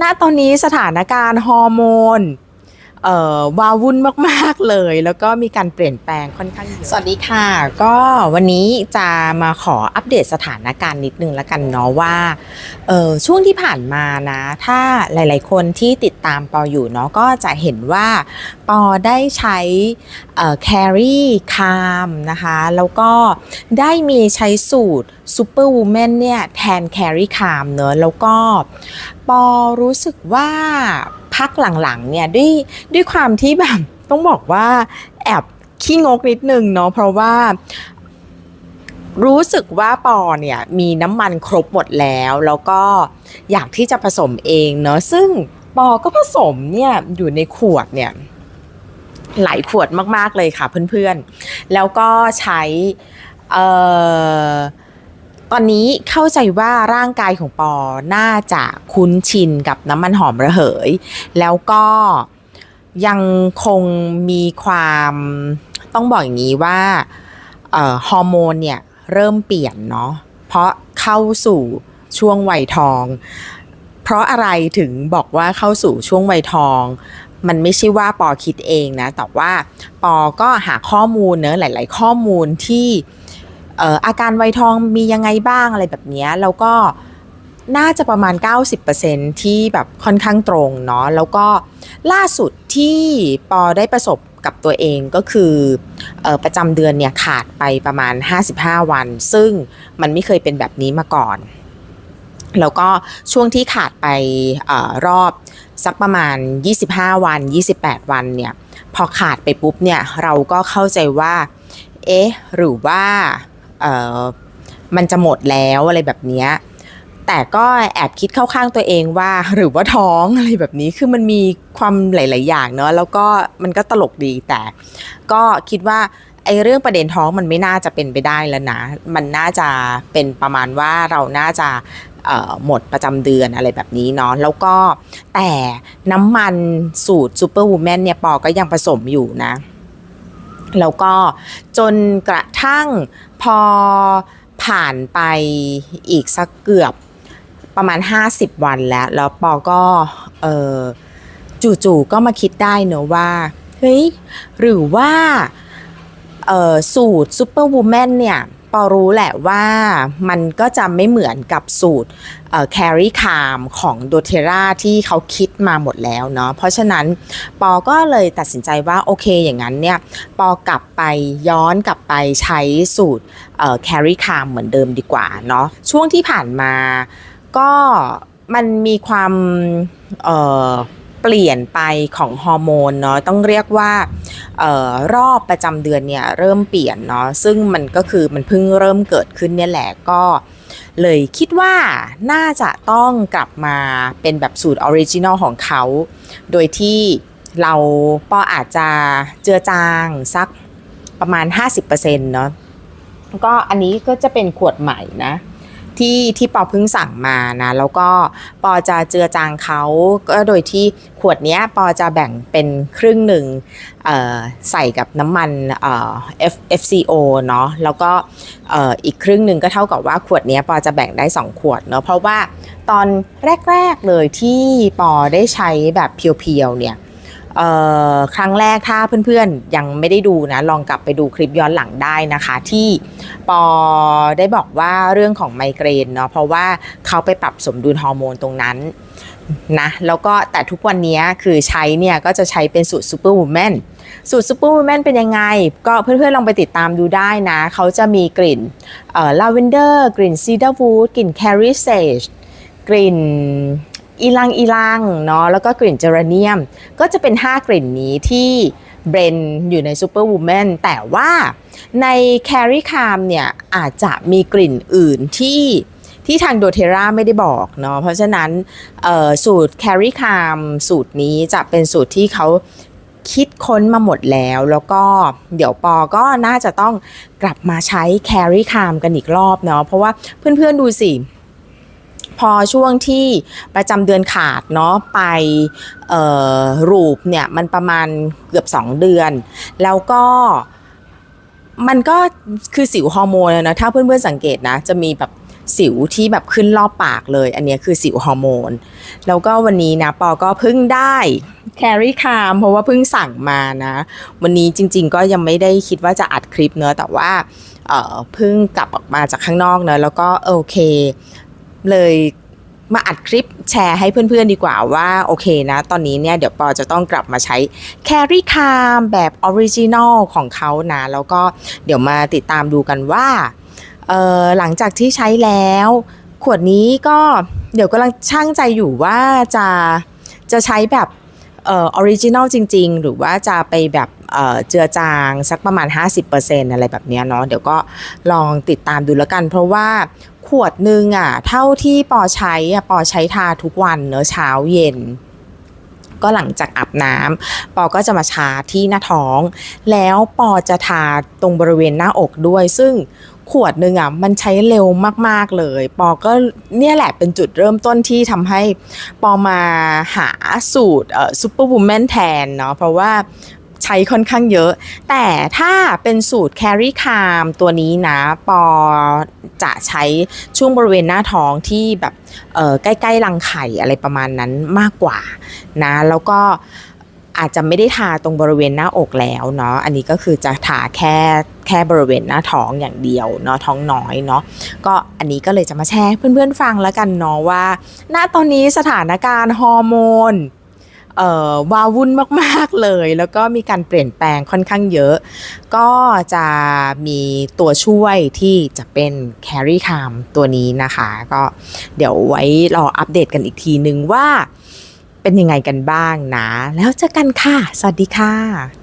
ณตอนนี้สถานการณ์ฮอร์โมนเอ่อวาวุ่นมาก ๆ เลย แล้วก็มีการเปลี่ยนแปลงค่อนข้างเยอะสวัสดีค่ะ ก็วันนี้จะมาขออัปเดตสถานการณ์นิดนึงแล้วกันเนาะว่าเออช่วงที่ผ่านมานะ ถ้าหลาย ๆ คนที่ติดตามปออยู่เนาะก็จะเห็นว่าปอได้ใช้เอ่อ carry calm นะคะ แล้วก็ได้มีใช้สูตร super woman เนี่ยแทน carry calm เนอะแล้วก็ปอรู้สึกว่าพักหลังๆเนี่ยด้วยด้วยความที่แบบต้องบอกว่าแอบขี้งกนิดนึงเนาะเพราะว่ารู้สึกว่าปอเนี่ยมีน้ำมันครบหมดแล้ว แล้วก็อยากที่จะผสมเองเนาะซึ่งปอก็ผสมเนี่ยอยู่ในขวดเนี่ยหลายขวดมาก ๆ เลยค่ะเพื่อนๆ แล้วก็ใช้เอ่อ ตอนนี้เข้าใจว่าร่างกายของปอน่าจะคุ้นชินกับน้ำมันหอมระเหย แล้วก็ยังคงมีความต้องบอกอย่างนี้ว่าออฮอร์โมนเนี่ยเริ่มเปลี่ยนเนาะเพราะเข้าสู่ช่วงวัยทอง เพราะอะไรถึงบอกว่าเข้าสู่ช่วงวัยทอง มันไม่ใช่ว่าปอคิดเองนะ แต่ว่าปอก็หาข้อมูลเนอะหลาย ๆ ข้อมูลที่ อ่ออาการไวทองมียังไงบ้างอะไรแบบนี้แล้วก็น่าจะประมาณ 90%ที่แบบค่อนข้างตรงเนาะแล้วก็ล่าสุดที่ปอได้ประสบกับตัวเองก็คือออประจำเดือนเนี่ยขาดไปประมาณ 55 วัน ซึ่งมันไม่เคยเป็นแบบนี้มาก่อน แล้วก็ช่วงที่ขาดไปออรอบสักประมาณ 25 วัน 28 วันเนี่ยพอขาดไปปุ๊บเนี่ยเราก็เข้าใจว่า เอ๊ะ หรือว่า มันจะหมดแล้วอะไรแบบเนี้ยแต่ก็แอบคิดเข้าข้างตัวเองว่าหรือว่าท้องอะไรแบบนี้คือมันมีความหลาย ๆ อย่างเนาะแล้วก็มันก็ตลกดีแต่ ก็คิดว่าไอ้เรื่องประเด็นท้องมันไม่น่าจะเป็นไปได้แล้วนะ มันน่าจะเป็นประมาณว่าเราน่าจะหมดประจำเดือนอะไรแบบนี้เนาะแล้วก็แต่น้ำมันสูตรซูเปอร์วูแมนเนี่ยปอก็ยังผสมอยู่นะ แล้วก็จนกระทั่งพอผ่านไปอีกสักเกือบประมาณ 50 วันแล้ว แล้วปอก็จู่ๆก็มาคิดได้เนอะว่าเฮ้ยหรือว่าสูตรซูเปอร์วูแมนเนี่ย ปอรู้แหละว่ามันก็จะไม่เหมือนกับสูตรเอ่อ carry calm ของ doTERRA ที่เขาคิดมาหมดแล้วเนาะเพราะฉะนั้นปอก็เลยตัดสินใจว่าโอเคอย่างนั้นเนี่ยปอกลับไปย้อนกลับไปใช้สูตรเอ่อ carry calm เหมือนเดิมดีกว่าเนาะช่วงที่ผ่านมาก็มันมีความเเปลี่ยนไปของฮอร์โมนเนาะต้องเรียกว่า ออรอบประจำเดือนเนี่ยเริ่มเปลี่ยนเนาะซึ่งมันก็คือมันเพิ่งเริ่มเกิดขึ้นเนี่ยแหละก็เลยคิดว่าน่าจะต้องกลับมาเป็นแบบสูตรออริจินอลของเขา โดยที่เราปออาจจะเจือจางสักประมาณ 50%เนาะก็อันนี้ก็จะเป็นขวดใหม่นะ ที่ที่ปอเพิ่งสั่งมานะแล้วก็ปอจะเจือจางเขาก็โดยที่ขวดนี้ปอจะแบ่งเป็นครึ่งหนึ่งใส่กับน้ำมันเอ่อ FCO เนาะแล้วก็อีกครึ่งหนึ่งก็เท่ากับว่าขวดนี้ปอจะแบ่งได้ 2 ขวดเนาะเพราะว่าตอนแรก ๆเลยที่ปอได้ใช้แบบเพียวๆเนี่ย ครั้งแรกถ้าเพื่อนๆยังไม่ได้ดูนะลองกลับไปดูคลิปย้อนหลังได้นะคะ ที่ปอได้บอกว่าเรื่องของไมเกรนเนาะเพราะว่าเขาไปปรับสมดุลฮอร์โมนตรงนั้นนะแล้วก็แต่ทุกวันนี้คือใช้เนี่ยก็จะใช้เป็นสูตรซูเปอร์วูแมนสูตรซูเปอร์วูแมนเป็นยังไง ก็เพื่อนๆลองไปติดตามดูได้นะ เขาจะมีกลิ่นลาเวนเดอร์กลิ่นซีดาร์วูดกลิ่นแคริเซจกลิ่น อีลังอีลังเนาะแล้วก็กลิ่นเจอราเนียม ก็จะเป็น 5 กลิ่นนี้ที่เบรนอยู่ในซูเปอร์วูแมนแต่ว่าในแคริคามเนี่ยอาจจะมีกลิ่นอื่นที่ที่ทางโดเทราไม่ได้บอกเนาะเพราะฉะนั้นสูตรแคริคามสูตรนี้จะเป็นสูตรที่เขาคิดค้นมาหมดแล้วแล้วก็เดี๋ยวปอก็น่าจะต้องกลับมาใช้ carry calm กันอีกรอบเนาะเพราะว่าเพื่อนๆดูสิ พอช่วงที่ประจำเดือนขาดเนาะไปรูปเนี่ยมันประมาณเกือบ 2 เดือน แล้วก็มันก็คือสิวฮอร์โมนนะถ้าเพื่อนๆสังเกตนะ จะมีแบบสิวที่แบบขึ้นรอบปากเลย อันนี้คือสิวฮอร์โมน แล้วก็วันนี้นะปอก็เพิ่งได้แครี่คามเพราะว่าเพิ่งสั่งมานะ วันนี้จริง ๆ ก็ยังไม่ได้คิดว่าจะอัดคลิปเนอะแต่ว่าเพิ่งกลับออกมาจากข้างนอกเนอะแล้วก็โอเค เลยมาอัดคลิปแชร์ให้เพื่อนๆดีกว่าว่า โอเคนะ ตอนนี้เนี่ย เดี๋ยวปอจะต้องกลับมาใช้แครี่คามแบบออริจินอลของเขานะ แล้วก็เดี๋ยวมาติดตามดูกันว่าหลังจากที่ใช้แล้ว ขวดนี้ก็เดี๋ยวกำลังช่างใจอยู่ว่าจะจะใช้แบบออริจินอลจริง ๆ หรือว่าจะไปแบบเจือจางสักประมาณ 50%อะไรแบบเนี้ยเนาะเดี๋ยวก็ลองติดตามดูแล้วกัน เพราะว่า ขวดหนึ่งอะ เท่าที่ปอใช้อะปอใช้ทาทุกวันเนอะเช้าเย็น ก็หลังจากอาบน้ำปอก็จะมาชาที่หน้าท้อง แล้วปอจะทาตรงบริเวณหน้าอกด้วย ซึ่งขวดหนึ่งอะมันใช้เร็วมาก ๆ เลย ปอก็เนี่ยแหละเป็นจุดเริ่มต้นที่ทำให้ปอมาหาสูตรเอ่อซูเปอร์วูแมนแทนเนาะเพราะว่า ใช้ค่อนข้างเยอะ แต่ถ้าเป็นสูตรแครี่คามตัวนี้นะ ปอจะใช้ช่วงบริเวณหน้าท้องที่แบบใกล้ๆรังไข่อะไรประมาณนั้นมากกว่านะ แล้วก็อาจจะไม่ได้ทาตรงบริเวณหน้าอกแล้วเนาะ อันนี้ก็คือจะทาแค่แค่บริเวณหน้าท้องอย่างเดียวเนาะท้องน้อยเนาะ ก็อันนี้ก็เลยจะมาแชร์เพื่อนๆฟังแล้วกันเนาะว่า ณตอนนี้สถานการณ์ฮอร์โมน วาวุ่นมาก ๆ เลย แล้วก็มีการเปลี่ยนแปลงค่อนข้างเยอะ ก็จะมีตัวช่วยที่จะเป็น Carry Cam ตัวนี้นะคะ ก็เดี๋ยวไว้รออัปเดตกันอีกทีนึงว่าเป็นยังไงกันบ้างนะ แล้วเจอกันค่ะ สวัสดีค่ะ